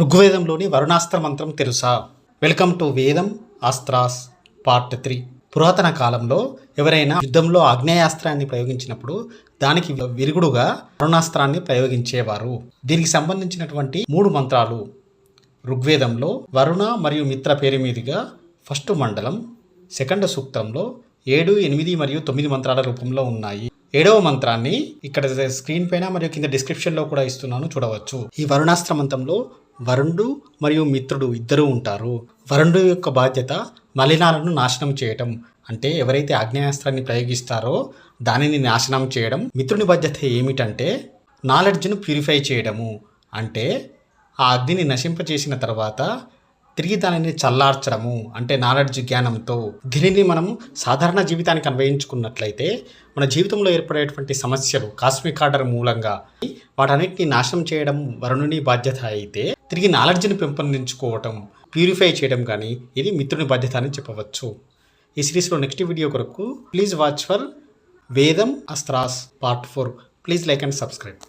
ఋగ్వేదంలోని వరుణాస్త్ర మంత్రం తెలుసా? Welcome to వేదం ఆస్త్రాస్ పార్ట్ త్రీ పురాతన కాలంలో ఎవరైనా యుద్ధంలో ఆగ్నేయాస్త్రాన్ని ప్రయోగించినప్పుడు దానికి విరుగుడుగా వరుణాస్త్రాన్ని ప్రయోగించేవారు. దీనికి సంబంధించినటువంటి మూడు మంత్రాలు. ఋగ్వేదంలో వరుణ మరియు మిత్ర పేరు మీదుగా ఫస్ట్ మండలం సెకండ్ సూక్తంలో ఏడు ఎనిమిది మరియు తొమ్మిది మంత్రాల రూపంలో ఉన్నాయి. ఏడవ మంత్రాన్ని ఇక్కడ స్క్రీన్ పైన మరియు కింద డిస్క్రిప్షన్లో కూడా ఇస్తున్నాను చూడవచ్చు. ఈ వరుణాస్త్ర మంత్రంలో వరుణుడు మరియు మిత్రుడు ఇద్దరూ ఉంటారు. వరుణుడు యొక్క బాధ్యత మలినాలను నాశనం చేయటం. అంటే ఎవరైతే ఆగ్నేయాస్త్రాన్ని ప్రయోగిస్తారో దానిని నాశనం చేయడం. మిత్రుని బాధ్యత ఏమిటంటే నాలెడ్జ్ను ప్యూరిఫై చేయడము. అంటే ఆ అగ్నిని నశింపచేసిన తర్వాత తిరిగి దానిని చల్లార్చడము. అంటే నాలెడ్జ్ జ్ఞానంతో. దీనిని మనం సాధారణ జీవితానికి అన్వయించుకున్నట్లయితే మన జీవితంలో ఏర్పడేటువంటి సమస్యలు కాస్మిక్ ఆర్డర్ మూలంగా వాటన్నిటిని నాశనం చేయడం వరుణుని బాధ్యత అయితే తిరిగి నాలెడ్జ్ని పెంపొందించుకోవటం ప్యూరిఫై చేయడం కానీ ఇది మిత్రుని బాధ్యత అని చెప్పవచ్చు. ఈ సిరీస్లో నెక్స్ట్ వీడియో కొరకు ప్లీజ్ వాచ్ ఫర్ వేదం astras part four. Please like and subscribe.